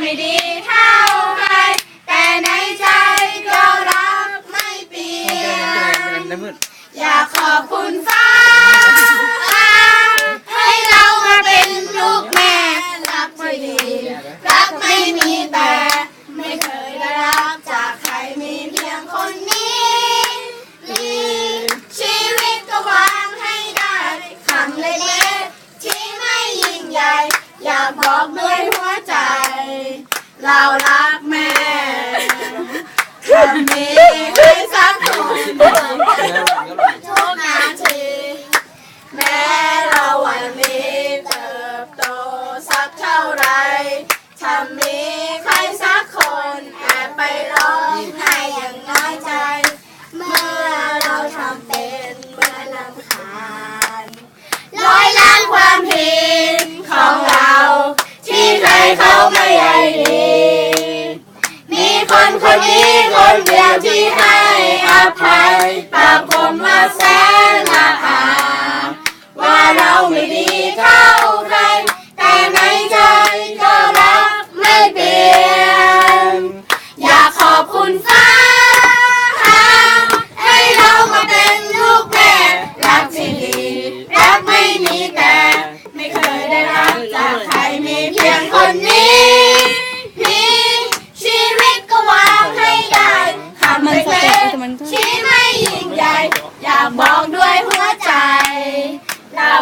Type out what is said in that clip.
ไม่ดีเท่าใคร แต่ในใจเรารักไม่เปลี่ยนอยากขอบคุณฟ้า ให้เรามาเป็นลูกแม่รักที่ดี รักไม่มีแต่ ไม่เคยได้รับจากใครมีเพียงคนนี้มีชีวิตก็วางให้ได้คำเล็กๆที่ไม่ยิ่งใหญ่ อยากบอกด้วยหัวใจ เรารักแม่คำนี้ใครสักคนทุกนาทีแม้เราวันนี้เติบโตสักเท่าไรทำมีใครสักคนแอบไปร้องไห้อย่างน้อยใจ เมื่อเราทำเป็นเมื่อลำคานร้อยล้านความผิดของเรา ที่ใครเขาไม่ใหญ่ดี คนคนนี้คนเดียวที่ให้อภัย อยากบองด้วยหัวใจเรา